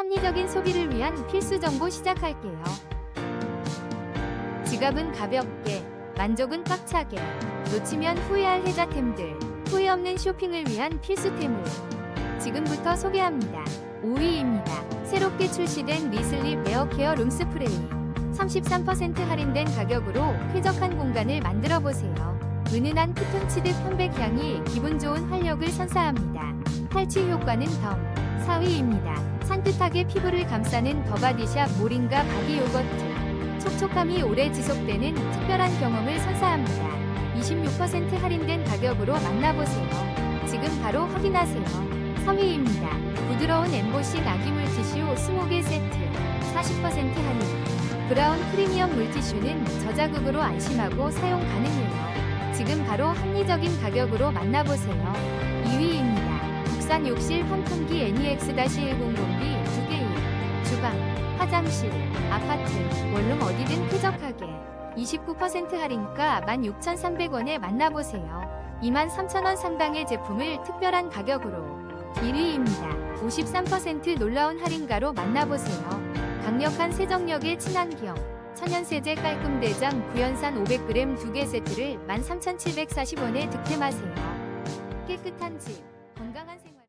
합리적인 소비를 위한 필수 정보 시작할게요. 지갑은 가볍게, 만족은 꽉차게, 놓치면 후회할 혜자템들, 후회 없는 쇼핑을 위한 필수템을 지금부터 소개합니다. 5위입니다. 새롭게 출시된 리슬립 에어케어 룸스프레이. 33% 할인된 가격으로 쾌적한 공간을 만들어 보세요. 은은한 피톤치드 편백 향이 기분 좋은 활력을 선사합니다. 탈취 효과는 덤. 4위입니다. 산뜻하게 피부를 감싸는 더바디샵 모링가 바디 요거트. 촉촉함이 오래 지속되는 특별한 경험을 선사합니다. 26% 할인된 가격으로 만나보세요. 지금 바로 확인하세요. 3위입니다. 부드러운 엠보싱 아기 물티슈 20개 세트. 40% 할인. 브라운 프리미엄 물티슈는 저자극으로 안심하고 사용 가능해요. 지금 바로 합리적인 가격으로 만나보세요. 2위 국산 욕실 환풍기 NEX-100B 2개 주방, 화장실, 아파트, 원룸 어디든 쾌적하게 29% 할인가 16,300원에 만나보세요. 23,000원 상당의 제품을 특별한 가격으로 1위입니다. 53% 놀라운 할인가로 만나보세요. 강력한 세정력의 친환경 천연세제 깔끔대장 구연산 500g 2개 세트를 13,740원에 득템하세요. 깨끗한 집, 건강한 생